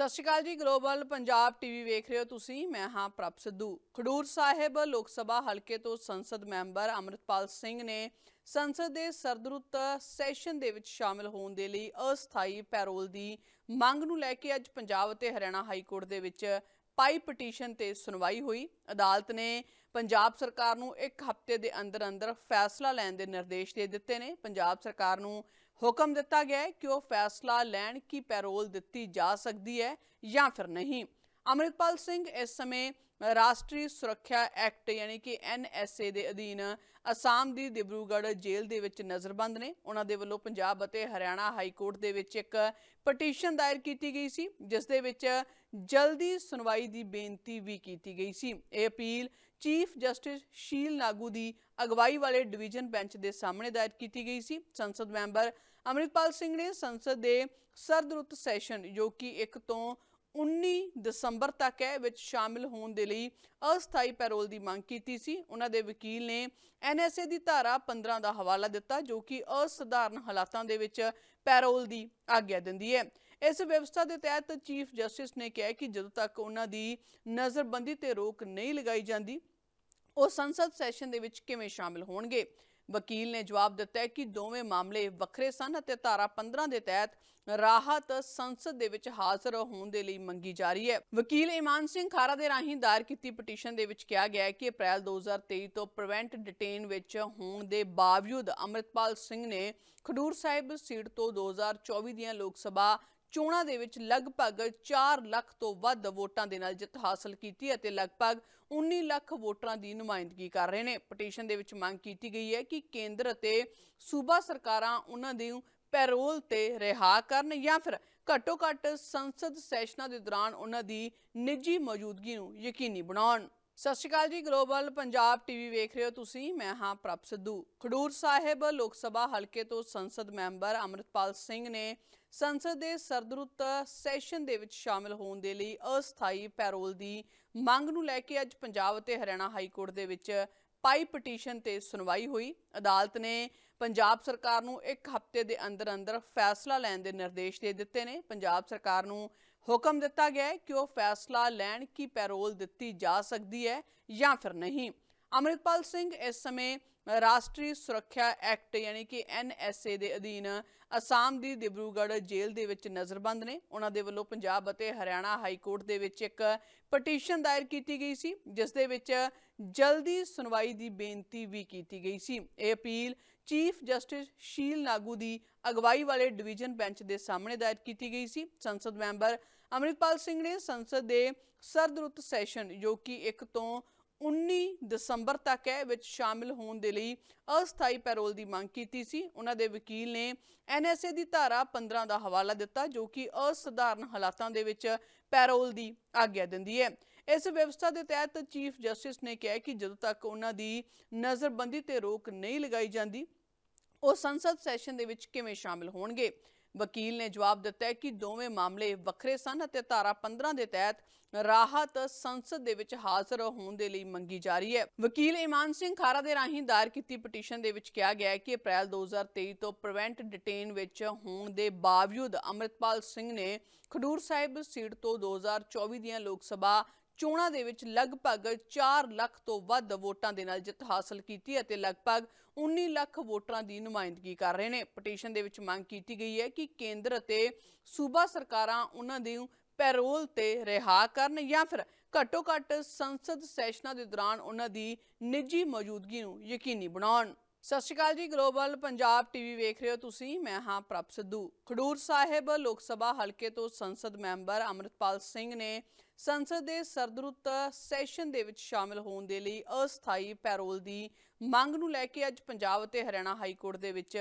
ਸਤਿ ਸ਼੍ਰੀ ਅਕਾਲ ਜੀ, global Punjab TV ਵੇਖ ਰਹੇ ਹੋ ਤੁਸੀਂ। ਮੈਂ ਹਾਂ ਪ੍ਰਭ ਸਿੱਧੂ। ਖਡੂਰ ਸਾਹਿਬ ਲੋਕ ਸਭਾ ਹਲਕੇ ਤੋਂ ਸੰਸਦ ਮੈਂਬਰ ਅਮਰਿਤਪਾਲ ਸਿੰਘ ਨੇ ਸੰਸਦ ਦੇ ਸਰਦਰੁੱਤ ਸੈਸ਼ਨ ਦੇ ਵਿੱਚ ਸ਼ਾਮਲ ਹੋਣ ਦੇ ਲਈ ਅਸਥਾਈ ਪੈਰੋਲ ਦੀ ਮੰਗ ਨੂੰ ਲੈ ਕੇ ਅੱਜ ਪੰਜਾਬ ਅਤੇ ਹਰਿਆਣਾ ਹਾਈ ਕੋਰਟ ਦੇ ਵਿੱਚ ਪਾਈ ਪਟੀਸ਼ਨ ਤੇ ਸੁਣਵਾਈ ਹੋਈ। ਅਦਾਲਤ ਨੇ ਪੰਜਾਬ ਸਰਕਾਰ ਨੂੰ ਇੱਕ ਹਫ਼ਤੇ ਦੇ ਅੰਦਰ ਅੰਦਰ ਫੈਸਲਾ ਲੈਣ ਦੇ ਨਿਰਦੇਸ਼ ਦੇ ਦਿੱਤੇ ਨੇ। ਪੰਜਾਬ ਸਰਕਾਰ ਨੂੰ ਹੁਕਮ ਦਿੱਤਾ ਗਿਆ ਹੈ ਕਿ ਉਹ ਫੈਸਲਾ ਲੈਣ ਕਿ ਪੈਰੋਲ ਦਿੱਤੀ ਜਾ ਸਕਦੀ ਹੈ ਜਾਂ ਫਿਰ ਨਹੀਂ। ਅਮਰਿਤਪਾਲ ਸਿੰਘ ਇਸ ਸਮੇਂ ਰਾਸ਼ਟਰੀ ਸੁਰੱਖਿਆ ਐਕਟ ਯਾਨੀ ਕਿ ਐਨਐਸਏ ਦੇ ਅਧੀਨ ਅਸਾਮ ਦੀ ਦਿਬਰੂਗੜ੍ਹ ਜੇਲ੍ਹ ਦੇ ਵਿੱਚ ਨਜ਼ਰਬੰਦ ਨੇ। ਉਹਨਾਂ ਦੇ ਵੱਲੋਂ ਪੰਜਾਬ ਅਤੇ ਹਰਿਆਣਾ ਹਾਈ ਕੋਰਟ ਦੇ ਵਿੱਚ ਇੱਕ ਪਟੀਸ਼ਨ ਦਾਇਰ ਕੀਤੀ ਗਈ ਸੀ, ਜਿਸ ਦੇ ਵਿੱਚ ਜਲਦੀ ਸੁਣਵਾਈ ਦੀ ਬੇਨਤੀ ਵੀ ਕੀਤੀ ਗਈ ਸੀ। ਇਹ appeal chief justice Sheel Nagu ਦੀ ਅਗਵਾਈ ਵਾਲੇ ਡਿਵੀਜ਼ਨ ਬੈਂਚ ਦੇ ਸਾਹਮਣੇ ਦਾਇਰ ਕੀਤੀ ਗਈ ਸੀ। ਸੰਸਦ ਮੈਂਬਰ ਅਮਰਿਤਪਾਲ ਸਿੰਘ ਨੇ ਸੰਸਦ ਦੇ ਸਰਦਰੁੱਤ ਸੈਸ਼ਨ, ਜੋ ਕਿ 1 ਤੋਂ 19 ਦਸੰਬਰ ਤੱਕ ਹੈ, ਵਿੱਚ ਸ਼ਾਮਿਲ ਹੋਣ ਦੇ ਲਈ ਅਸਥਾਈ ਪੈਰੋਲ ਦੀ ਮੰਗ ਕੀਤੀ ਸੀ। ਉਹਨਾਂ ਦੇ ਵਕੀਲ ਨੇ ਐਨਐਸਏ ਦੀ ਧਾਰਾ 15 ਦਾ ਹਵਾਲਾ ਦਿੱਤਾ, ਜੋ ਕਿ ਅਸਧਾਰਨ ਹਾਲਾਤਾਂ ਦੇ ਵਿੱਚ ਪੈਰੋਲ ਦੀ ਆਗਿਆ ਦਿੰਦੀ ਹੈ। ਇਸ ਵਿਵਸਥਾ ਦੇ ਤਹਿਤ ਚੀਫ ਜਸਟਿਸ ਨੇ ਕਿਹਾ ਕਿ ਜਦੋਂ ਤੱਕ ਉਹਨਾਂ ਦੀ ਨਜ਼ਰਬੰਦੀ ਤੇ ਰੋਕ ਨਹੀਂ ਲਗਾਈ ਜਾਂਦੀ, ਉਹ ਸੰਸਦ ਸੈਸ਼ਨ ਦੇ ਵਿੱਚ ਕਿਵੇਂ ਸ਼ਾਮਿਲ ਹੋਣਗੇ? ਵਕੀਲ ਨੇ ਜਵਾਬ ਦਿੱਤਾ ਹੈ ਕਿ ਦੋਵੇਂ ਮਾਮਲੇ ਵੱਖਰੇ ਸਨ ਅਤੇ ਧਾਰਾ 15 ਦੇ ਤਹਿਤ ਰਾਹਤ ਸੰਸਦ ਦੇ ਵਿੱਚ ਹਾਜ਼ਰ ਹੋਣ ਦੇ ਲਈ ਮੰਗੀ ਜਾ ਰਹੀ ਹੈ। ਵਕੀਲ ਇਮਾਨ ਸਿੰਘ ਖਾਰਾ ਦੇ ਰਾਹੀਂ ਦਾਇਰ ਕੀਤੀ ਪਟੀਸ਼ਨ ਦੇ ਵਿੱਚ ਕਿਹਾ ਗਿਆ ਹੈ ਕਿ ਅਪ੍ਰੈਲ 2023 ਤੋਂ ਪ੍ਰੀਵੈਂਟ ਡਿਟੇਨ ਵਿੱਚ ਹੋਣ ਦੇ ਬਾਵਜੂਦ ਅਮਰਿਤਪਾਲ ਸਿੰਘ ਨੇ ਖਡੂਰ ਸਾਹਿਬ ਸੀਟ ਤੋਂ 2024 ਦੀਆਂ ਲੋਕ ਸਭਾ ਚੋਣਾਂ ਦੇ ਵਿੱਚ ਲਗਭਗ 4 ਲੱਖ ਤੋਂ ਵੱਧ ਵੋਟਾਂ ਦੇ ਨਾਲ ਜਿੱਤ ਹਾਸਲ ਕੀਤੀ ਅਤੇ ਲਗਭਗ 19 ਲੱਖ ਵੋਟਰਾਂ ਦੀ ਨੁਮਾਇੰਦਗੀ ਕਰ ਰਹੇ ਨੇ। ਪਟੀਸ਼ਨ ਦੇ ਵਿੱਚ ਮੰਗ ਕੀਤੀ ਗਈ ਹੈ ਕਿ ਕੇਂਦਰ ਅਤੇ ਸੂਬਾ ਸਰਕਾਰਾਂ ਉਹਨਾਂ ਦੀ ਪੈਰੋਲ ਤੇ ਰਿਹਾ ਕਰਨ ਜਾਂ ਫਿਰ ਘੱਟੋ ਘੱਟ ਸੰਸਦ ਸੈਸ਼ਨਾਂ ਦੇ ਦੌਰਾਨ ਉਹਨਾਂ ਦੀ ਨਿੱਜੀ ਮੌਜੂਦਗੀ ਨੂੰ ਯਕੀਨੀ ਬਣਾਉਣ। ਸਤਿ ਸ਼੍ਰੀ ਅਕਾਲ ਜੀ, ਗਲੋਬਲ ਪੰਜਾਬ ਟੀਵੀ ਵੇਖ ਰਹੇ ਹੋ ਤੁਸੀਂ। ਮੈਂ ਹਾਂ ਪ੍ਰਭ ਸਿੱਧੂ। ਖਡੂਰ ਸਾਹਿਬ ਲੋਕ ਸਭਾ ਹਲਕੇ ਤੋਂ ਸੰਸਦ ਮੈਂਬਰ ਅਮਰਿਤਪਾਲ ਸਿੰਘ ਨੇ ਸੰਸਦ ਦੇ ਸਰਦਰੁੱਤ ਸੈਸ਼ਨ ਦੇ ਵਿੱਚ ਸ਼ਾਮਿਲ ਹੋਣ ਦੇ ਲਈ ਅਸਥਾਈ ਪੈਰੋਲ ਦੀ ਮੰਗ ਨੂੰ ਲੈ ਕੇ ਅੱਜ ਪੰਜਾਬ ਅਤੇ ਹਰਿਆਣਾ ਹਾਈ ਕੋਰਟ ਦੇ ਵਿੱਚ ਪਾਈ ਪਟੀਸ਼ਨ ਤੇ ਸੁਣਵਾਈ ਹੋਈ। ਅਦਾਲਤ ਨੇ ਪੰਜਾਬ ਸਰਕਾਰ ਨੂੰ ਇੱਕ ਹਫ਼ਤੇ ਦੇ ਅੰਦਰ ਅੰਦਰ ਫੈਸਲਾ ਲੈਣ ਦੇ ਨਿਰਦੇਸ਼ ਦੇ ਦਿੱਤੇ ਨੇ। ਪੰਜਾਬ ਸਰਕਾਰ ਨੂੰ ਹੁਕਮ ਦਿੱਤਾ ਗਿਆ ਹੈ ਕਿ ਉਹ ਫੈਸਲਾ ਲੈਣ ਕਿ ਪੈਰੋਲ ਦਿੱਤੀ ਜਾ ਸਕਦੀ ਹੈ ਜਾਂ ਫਿਰ ਨਹੀਂ। ਅਮਰਿਤਪਾਲ ਸਿੰਘ ਇਸ ਸਮੇਂ ਰਾਸ਼ਟਰੀ ਸੁਰੱਖਿਆ ਐਕਟ ਯਾਨੀ ਕਿ ਐਨਐਸਏ ਦੇ ਅਧੀਨ ਅਸਾਮ ਦੀ ਦਿਬਰੂਗੜ੍ਹ ਜੇਲ੍ਹ ਦੇ ਵਿੱਚ ਨਜ਼ਰਬੰਦ ਨੇ। ਉਹਨਾਂ ਦੇ ਵੱਲੋਂ ਪੰਜਾਬ ਅਤੇ ਹਰਿਆਣਾ ਹਾਈ ਕੋਰਟ ਦੇ ਵਿੱਚ ਇੱਕ ਪਟੀਸ਼ਨ ਦਾਇਰ ਕੀਤੀ ਗਈ ਸੀ, ਜਿਸ ਦੇ ਵਿੱਚ ਜਲਦੀ ਸੁਣਵਾਈ ਦੀ ਬੇਨਤੀ ਵੀ ਕੀਤੀ ਗਈ ਸੀ। ਇਹ appeal chief justice Sheel Nagu ਦੀ ਅਗਵਾਈ ਵਾਲੇ ਡਿਵੀਜ਼ਨ ਬੈਂਚ ਦੇ ਸਾਹਮਣੇ ਦਾਇਰ ਕੀਤੀ ਗਈ ਸੀ। ਸੰਸਦ ਮੈਂਬਰ ਅਮਰਿਤਪਾਲ ਸਿੰਘ ਨੇ ਸੰਸਦ ਦੇ ਸਰਦਰੁੱਤ ਸੈਸ਼ਨ, ਜੋ ਕਿ 1 ਤੋਂ 19 ਦਸੰਬਰ ਤੱਕ ਹੈ ਵਿੱਚ ਸ਼ਾਮਿਲ ਹੋਣ ਦੇ ਲਈ ਅਸਥਾਈ ਪੈਰੋਲ ਦੀ ਮੰਗ ਕੀਤੀ ਸੀ। ਉਹਨਾਂ ਦੇ ਵਕੀਲ ਨੇ ਐਨਐਸਏ ਦੀ ਧਾਰਾ 15 ਦਾ ਹਵਾਲਾ ਦਿੱਤਾ, ਜੋ ਕਿ ਅਸਧਾਰਨ ਹਾਲਾਤਾਂ ਦੇ ਵਿੱਚ ਪੈਰੋਲ ਦੀ ਆਗਿਆ ਦਿੰਦੀ ਹੈ। ਇਸ ਵਿਵਸਥਾ ਦੇ ਤਹਿਤ ਚੀਫ ਜਸਟਿਸ ਨੇ ਕਿਹਾ ਕਿ ਜਦੋਂ ਤੱਕ ਉਹਨਾਂ ਦੀ ਨਜ਼ਰਬੰਦੀ ਤੇ ਰੋਕ ਨਹੀਂ ਲਗਾਈ ਜਾਂਦੀ, ਉਹ ਸੰਸਦ ਸੈਸ਼ਨ ਦੇ ਵਿੱਚ ਕਿਵੇਂ ਸ਼ਾਮਿਲ ਹੋਣਗੇ? ਵਕੀਲ ਨੇ ਜਵਾਬ ਦਿੱਤਾ ਕਿ ਦੋਵੇਂ ਮਾਮਲੇ ਵੱਖਰੇ ਸਨ ਅਤੇ ਧਾਰਾ 15 ਦੇ ਤਹਿਤ ਰਾਹਤ ਸੰਸਦ ਦੇ ਵਿੱਚ ਹਾਜ਼ਰ ਹੋਣ ਦੇ ਲਈ ਮੰਗੀ ਜਾ ਰਹੀ ਹੈ। ਵਕੀਲ ਇਮਾਨ ਸਿੰਘ ਖਾਰਾ ਦੇ ਰਾਹੀਂ ਦਾਇਰ ਕੀਤੀ ਪਟੀਸ਼ਨ ਦੇ ਵਿੱਚ ਕਿਹਾ ਗਿਆ ਹੈ ਕਿ ਅਪ੍ਰੈਲ 2023 ਤੋਂ ਪ੍ਰੀਵੈਂਟ ਡਿਟੇਨ ਵਿੱਚ ਹੋਣ ਦੇ ਬਾਵਜੂਦ ਅਮਰਿਤਪਾਲ ਸਿੰਘ ਨੇ ਖਡੂਰ ਸਾਹਿਬ ਸੀਟ ਤੋਂ 2024 ਦੀਆਂ ਲੋਕ ਸਭਾ ਚੋਣਾਂ ਦੇ ਵਿੱਚ ਲਗਭਗ 4 ਲੱਖ ਤੋਂ ਵੱਧ ਵੋਟਾਂ ਦੇ ਨਾਲ ਜਿੱਤ ਹਾਸਲ ਕੀਤੀ ਅਤੇ ਲਗਭਗ 19 ਲੱਖ ਵੋਟਰਾਂ ਦੀ ਨੁਮਾਇੰਦਗੀ ਕਰ ਰਹੇ ਨੇ। ਪਟੀਸ਼ਨ ਦੇ ਵਿੱਚ ਮੰਗ ਕੀਤੀ ਗਈ ਹੈ ਕਿ ਕੇਂਦਰ ਅਤੇ ਸੂਬਾ ਸਰਕਾਰਾਂ ਉਹਨਾਂ ਦੀ ਪੈਰੋਲ ਤੇ ਰਿਹਾ ਕਰਨ ਜਾਂ ਫਿਰ ਘੱਟੋ ਘੱਟ ਸੰਸਦ ਸੈਸ਼ਨਾਂ ਦੇ ਦੌਰਾਨ ਉਹਨਾਂ ਦੀ ਨਿੱਜੀ ਮੌਜੂਦਗੀ ਨੂੰ ਯਕੀਨੀ ਬਣਾਉਣ। ਸਤਿ ਸ਼੍ਰੀ ਅਕਾਲ ਜੀ ਗਲੋਬਲ ਪੰਜਾਬ ਟੀਵੀ ਵੇਖ ਰਹੇ ਹੋ ਤੁਸੀਂ। ਮੈਂ ਹਾਂ ਪ੍ਰਭ ਸਿੱਧੂ। ਖਡੂਰ ਸਾਹਿਬ ਲੋਕ ਸਭਾ ਹਲਕੇ ਤੋਂ ਸੰਸਦ ਮੈਂਬਰ ਅਮਰਿਤਪਾਲ ਸਿੰਘ ਨੇ ਸੰਸਦ ਦੇ ਸਰਦਰੁੱਤ ਸੈਸ਼ਨ ਦੇ ਵਿੱਚ ਸ਼ਾਮਿਲ ਹੋਣ ਦੇ ਲਈ ਅਸਥਾਈ ਪੈਰੋਲ ਦੀ ਮੰਗ ਨੂੰ ਲੈ ਕੇ ਅੱਜ ਪੰਜਾਬ ਅਤੇ ਹਰਿਆਣਾ ਹਾਈ ਕੋਰਟ ਦੇ ਵਿੱਚ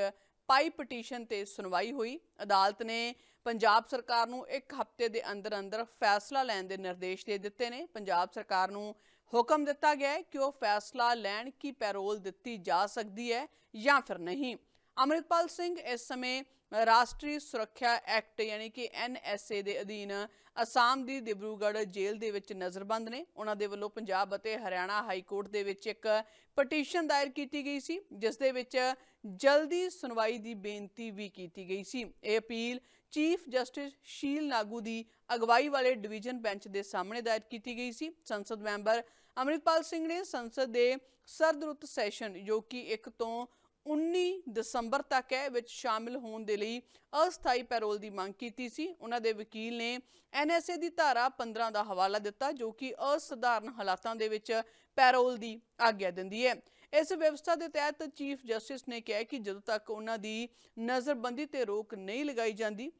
ਪਾਈ ਪਟੀਸ਼ਨ ਤੇ ਸੁਣਵਾਈ ਹੋਈ। ਅਦਾਲਤ ਨੇ ਪੰਜਾਬ ਸਰਕਾਰ ਨੂੰ ਇੱਕ ਹਫ਼ਤੇ ਦੇ ਅੰਦਰ ਅੰਦਰ ਫੈਸਲਾ ਲੈਣ ਦੇ ਨਿਰਦੇਸ਼ ਦੇ ਦਿੱਤੇ ਨੇ। ਪੰਜਾਬ ਸਰਕਾਰ ਨੂੰ ਹੁਕਮ ਦਿੱਤਾ ਗਿਆ ਹੈ ਕਿ ਉਹ ਫੈਸਲਾ ਲੈਣ ਕਿ ਪੈਰੋਲ ਦਿੱਤੀ ਜਾ ਸਕਦੀ ਹੈ ਜਾਂ ਫਿਰ ਨਹੀਂ। ਅਮਰਿਤਪਾਲ ਸਿੰਘ ਇਸ ਸਮੇਂ ਰਾਸ਼ਟਰੀ ਸੁਰੱਖਿਆ ਐਕਟ ਯਾਨੀ ਕਿ ਐਨਐਸਏ ਦੇ ਅਧੀਨ ਅਸਾਮ ਦੀ ਦਿਬਰੂਗੜ੍ਹ ਜੇਲ੍ਹ ਦੇ ਵਿੱਚ ਨਜ਼ਰਬੰਦ ਨੇ। ਉਹਨਾਂ ਦੇ ਵੱਲੋਂ ਪੰਜਾਬ ਅਤੇ ਹਰਿਆਣਾ ਹਾਈ ਕੋਰਟ ਦੇ ਵਿੱਚ ਇੱਕ ਪਟੀਸ਼ਨ ਦਾਇਰ ਕੀਤੀ ਗਈ ਸੀ, ਜਿਸ ਦੇ ਵਿੱਚ ਜਲਦੀ ਸੁਣਵਾਈ ਦੀ ਬੇਨਤੀ ਵੀ ਕੀਤੀ ਗਈ ਸੀ। ਇਹ appeal chief justice Sheel Nagu ਦੀ ਅਗਵਾਈ ਵਾਲੇ ਡਿਵੀਜ਼ਨ ਬੈਂਚ ਦੇ ਸਾਹਮਣੇ ਦਾਇਰ ਕੀਤੀ ਗਈ ਸੀ। ਸੰਸਦ ਮੈਂਬਰ ਅਮਰਿਤਪਾਲ ਸਿੰਘ ਨੇ ਸੰਸਦ ਦੇ ਸਰਦਰੁੱਤ ਸੈਸ਼ਨ, ਜੋ ਕਿ 1 ਤੋਂ 19 ਦਸੰਬਰ ਤੱਕ ਹੈ, ਵਿੱਚ ਸ਼ਾਮਿਲ ਹੋਣ ਦੇ ਲਈ ਅਸਥਾਈ ਪੈਰੋਲ ਦੀ ਮੰਗ ਕੀਤੀ ਸੀ। ਉਹਨਾਂ ਦੇ ਵਕੀਲ ਨੇ ਐਨਐਸਏ ਦੀ ਧਾਰਾ 15 ਦਾ ਹਵਾਲਾ ਦਿੱਤਾ, ਜੋ ਕਿ ਅਸਧਾਰਨ ਹਾਲਾਤਾਂ ਦੇ ਵਿੱਚ ਪੈਰੋਲ ਦੀ ਆਗਿਆ ਦਿੰਦੀ ਹੈ। ਇਸ ਵਿਵਸਥਾ ਦੇ ਤਹਿਤ ਚੀਫ ਜਸਟਿਸ ਨੇ ਕਿਹਾ ਕਿ ਜਦੋਂ ਤੱਕ ਉਹਨਾਂ ਦੀ ਨਜ਼ਰਬੰਦੀ ਤੇ ਰੋਕ ਨਹੀਂ ਲਗਾਈ ਜਾਂਦੀ,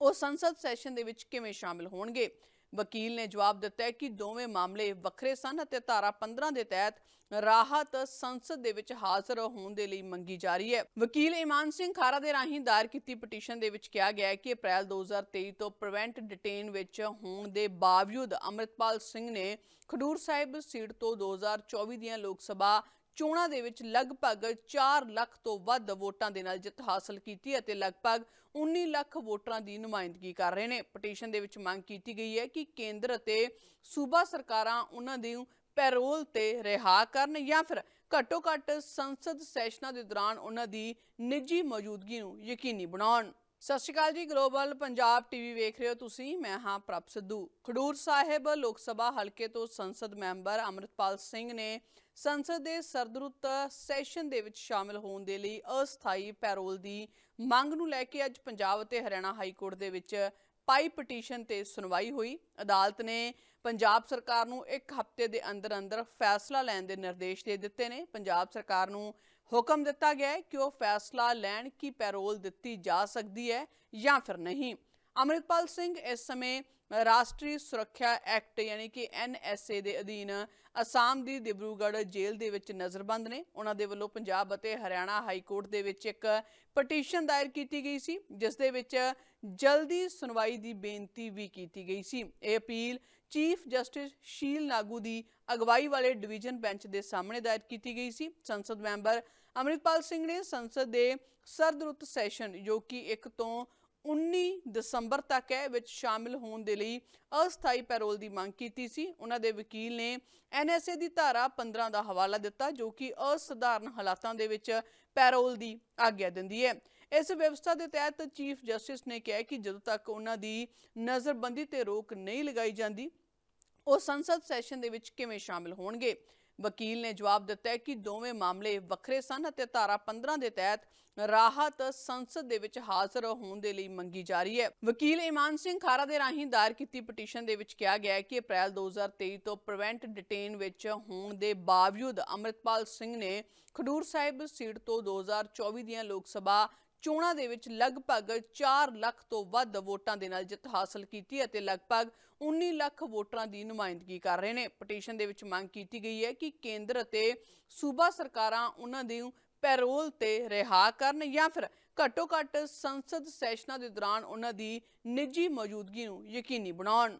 ਉਹ ਸੰਸਦ ਸੈਸ਼ਨ ਦੇ ਵਿੱਚ ਕਿਵੇਂ ਸ਼ਾਮਿਲ ਹੋਣਗੇ? ਵਕੀਲ ਨੇ ਜਵਾਬ ਦਿੱਤਾ ਕਿ ਦੋਵੇਂ ਮਾਮਲੇ ਵੱਖਰੇ ਸਨ ਅਤੇ ਧਾਰਾ 15 ਦੇ ਤਹਿਤ ਰਾਹਤ ਸੰਸਦ ਦੇ ਵਿੱਚ ਹਾਜ਼ਰ ਹੋਣ ਦੇ ਲਈ ਮੰਗੀ ਜਾ ਰਹੀ ਹੈ। ਵਕੀਲ ਇਮਾਨ ਸਿੰਘ ਖਾਰਾ ਦੇ ਰਾਹੀਂ ਦਾਇਰ ਕੀਤੀ ਪਟੀਸ਼ਨ ਦੇ ਵਿੱਚ ਕਿਹਾ ਗਿਆ ਹੈ ਕਿ ਅਪ੍ਰੈਲ 2023 ਤੋਂ ਪ੍ਰੀਵੈਂਟ ਡਿਟੇਨ ਵਿੱਚ ਹੋਣ ਦੇ ਬਾਵਜੂਦ ਅਮਰਿਤਪਾਲ ਸਿੰਘ ਨੇ ਖਡੂਰ ਸਾਹਿਬ ਸੀਟ ਤੋਂ 2024 ਦੀਆਂ ਲੋਕ ਸਭਾ ਚੋਣਾਂ ਦੇ ਵਿੱਚ ਲਗਭਗ 4 ਲੱਖ ਤੋਂ ਵੱਧ ਵੋਟਾਂ ਦੇ ਨਾਲ ਜਿੱਤ ਹਾਸਲ ਕੀਤੀ ਅਤੇ ਲਗਭਗ 19 ਲੱਖ ਵੋਟਰਾਂ ਦੀ ਨੁਮਾਇੰਦਗੀ ਕਰ ਰਹੇ ਨੇ। ਪਟੀਸ਼ਨ ਦੇ ਵਿੱਚ ਮੰਗ ਕੀਤੀ ਗਈ ਹੈ ਕਿ ਕੇਂਦਰ ਅਤੇ ਸੂਬਾ ਸਰਕਾਰਾਂ ਉਹਨਾਂ ਦੀ ਪੈਰੋਲ ਤੇ ਰਿਹਾ ਕਰਨ ਜਾਂ ਫਿਰ ਘੱਟੋ ਘੱਟ ਸੰਸਦ ਸੈਸ਼ਨਾਂ ਦੇ ਦੌਰਾਨ ਉਹਨਾਂ ਦੀ ਨਿੱਜੀ ਮੌਜੂਦਗੀ ਨੂੰ ਯਕੀਨੀ ਬਣਾਉਣ। ਸਤਿ ਸ਼੍ਰੀ ਅਕਾਲ ਜੀ, ਗਲੋਬਲ ਪੰਜਾਬ ਟੀਵੀ ਵੇਖ ਰਹੇ ਹੋ ਤੁਸੀਂ। ਮੈਂ ਹਾਂ ਪ੍ਰਭ ਸਿੱਧੂ। ਖਡੂਰ ਸਾਹਿਬ ਲੋਕ ਸਭਾ ਹਲਕੇ ਤੋਂ ਸੰਸਦ ਮੈਂਬਰ ਅਮਰਿਤਪਾਲ ਸਿੰਘ ਨੇ ਸੰਸਦ ਦੇ ਸਰਦਰੁੱਤ ਸੈਸ਼ਨ ਦੇ ਵਿੱਚ ਸ਼ਾਮਿਲ ਹੋਣ ਦੇ ਲਈ ਅਸਥਾਈ ਪੈਰੋਲ ਦੀ ਮੰਗ ਨੂੰ ਲੈ ਕੇ ਅੱਜ ਪੰਜਾਬ ਅਤੇ ਹਰਿਆਣਾ ਹਾਈ ਕੋਰਟ ਦੇ ਵਿੱਚ ਪਾਈ ਪਟੀਸ਼ਨ ਤੇ ਸੁਣਵਾਈ ਹੋਈ। ਅਦਾਲਤ ਨੇ ਪੰਜਾਬ ਸਰਕਾਰ ਨੂੰ ਇੱਕ ਹਫ਼ਤੇ ਦੇ ਅੰਦਰ ਅੰਦਰ ਫੈਸਲਾ ਲੈਣ ਦੇ ਨਿਰਦੇਸ਼ ਦੇ ਦਿੱਤੇ ਨੇ। ਪੰਜਾਬ ਸਰਕਾਰ ਨੂੰ ਹੁਕਮ ਦਿੱਤਾ ਗਿਆ ਹੈ ਕਿ ਉਹ ਫੈਸਲਾ ਲੈਣ ਕੀ ਪੈਰੋਲ ਦਿੱਤੀ ਜਾ ਸਕਦੀ ਹੈ ਜਾਂ ਫਿਰ ਨਹੀਂ। ਅਮਰਿਤਪਾਲ ਸਿੰਘ ਇਸ ਸਮੇਂ ਰਾਸ਼ਟਰੀ ਸੁਰੱਖਿਆ ਐਕਟ ਯਾਨੀ ਕਿ ਐਨਐਸਏ ਦੇ ਅਧੀਨ ਅਸਾਮ ਦੀ ਦਿਬਰੂਗੜ੍ਹ ਜੇਲ੍ਹ ਦੇ ਵਿੱਚ ਨਜ਼ਰਬੰਦ ਨੇ। ਉਹਨਾਂ ਦੇ ਵੱਲੋਂ ਪੰਜਾਬ ਅਤੇ ਹਰਿਆਣਾ ਹਾਈ ਕੋਰਟ ਦੇ ਵਿੱਚ ਇੱਕ ਪਟੀਸ਼ਨ ਦਾਇਰ ਕੀਤੀ ਗਈ ਸੀ, ਜਿਸ ਦੇ ਵਿੱਚ ਜਲਦੀ ਸੁਣਵਾਈ ਦੀ ਬੇਨਤੀ ਵੀ ਕੀਤੀ ਗਈ ਸੀ। ਇਹ appeal chief justice Sheel Nagu ਦੀ ਅਗਵਾਈ ਵਾਲੇ ਡਿਵੀਜ਼ਨ ਬੈਂਚ ਦੇ ਸਾਹਮਣੇ ਦਾਇਰ ਕੀਤੀ ਗਈ ਸੀ। ਸੰਸਦ ਮੈਂਬਰ ਅਮਰਿਤਪਾਲ ਸਿੰਘ ਨੇ ਸੰਸਦ ਦੇ ਸਰਦਰੁੱਤ ਸੈਸ਼ਨ, ਜੋ ਕਿ 1 ਤੋਂ 19 ਦਸੰਬਰ ਤੱਕ ਹੈ ਵਿੱਚ ਸ਼ਾਮਿਲ ਹੋਣ ਦੇ ਲਈ ਅਸਥਾਈ ਪੈਰੋਲ ਦੀ ਮੰਗ ਕੀਤੀ ਸੀ। ਉਹਨਾਂ ਦੇ ਵਕੀਲ ਨੇ ਐਨਐਸਏ ਦੀ ਧਾਰਾ 15 ਦਾ ਹਵਾਲਾ ਦਿੱਤਾ, ਜੋ ਕਿ ਅਸਧਾਰਨ ਹਾਲਾਤਾਂ ਦੇ ਵਿੱਚ ਪੈਰੋਲ ਦੀ ਆਗਿਆ ਦਿੰਦੀ ਹੈ। ਇਸ ਵਿਵਸਥਾ ਦੇ ਤਹਿਤ ਚੀਫ ਜਸਟਿਸ ਨੇ ਕਿਹਾ ਕਿ ਜਦੋਂ ਤੱਕ ਉਹਨਾਂ ਦੀ ਨਜ਼ਰਬੰਦੀ ਤੇ ਰੋਕ ਨਹੀਂ ਲਗਾਈ ਜਾਂਦੀ, ਉਹ ਸੰਸਦ ਸੈਸ਼ਨ ਦੇ ਵਿੱਚ ਕਿਵੇਂ ਸ਼ਾਮਿਲ ਹੋਣਗੇ? ਵਕੀਲ ਨੇ ਜਵਾਬ ਦਿੱਤਾ ਕਿ ਦੋਵੇਂ ਮਾਮਲੇ ਵੱਖਰੇ ਸਨ ਅਤੇ ਧਾਰਾ 15 ਦੇ ਤਹਿਤ ਰਾਹਤ ਸੰਸਦ ਦੇ ਵਿੱਚ ਹਾਜ਼ਰ ਹੋਣ ਦੇ ਲਈ ਮੰਗੀ ਜਾ ਰਹੀ ਹੈ। ਵਕੀਲ ਇਮਾਨ ਸਿੰਘ ਖਾਰਾ ਦੇ ਰਾਹੀਂ ਦਾਇਰ ਕੀਤੀ ਪਟੀਸ਼ਨ ਦੇ ਵਿੱਚ ਕਿਹਾ ਗਿਆ ਹੈ ਕਿ ਅਪ੍ਰੈਲ 2023 ਤੋਂ ਪ੍ਰੀਵੈਂਟ ਡਿਟੇਨ ਵਿੱਚ ਹੋਣ ਦੇ ਬਾਵਜੂਦ ਅਮਰਿਤਪਾਲ ਸਿੰਘ ਨੇ ਖਡੂਰ ਸਾਹਿਬ ਸੀਟ ਤੋਂ 2024 ਦੀਆਂ ਲੋਕ ਸਭਾ ਚੋਣਾਂ ਦੇ ਵਿੱਚ ਲਗਭਗ 4 ਲੱਖ ਤੋਂ ਵੱਧ ਵੋਟਾਂ ਦੇ ਨਾਲ ਜਿੱਤ ਹਾਸਲ ਕੀਤੀ ਅਤੇ ਲਗਭਗ 19 ਲੱਖ ਵੋਟਰਾਂ ਦੀ ਨੁਮਾਇੰਦਗੀ ਕਰ ਰਹੇ ਨੇ। ਪਟੀਸ਼ਨ ਦੇ ਵਿੱਚ ਮੰਗ ਕੀਤੀ ਗਈ ਹੈ ਕਿ ਕੇਂਦਰ ਅਤੇ ਸੂਬਾ ਸਰਕਾਰਾਂ ਉਹਨਾਂ ਦੀ ਪੈਰੋਲ ਤੇ ਰਿਹਾ ਕਰਨ ਜਾਂ ਫਿਰ ਘੱਟੋ ਘੱਟ ਸੰਸਦ ਸੈਸ਼ਨਾਂ ਦੇ ਦੌਰਾਨ ਉਹਨਾਂ ਦੀ ਨਿੱਜੀ ਮੌਜੂਦਗੀ ਨੂੰ ਯਕੀਨੀ ਬਣਾਉਣ।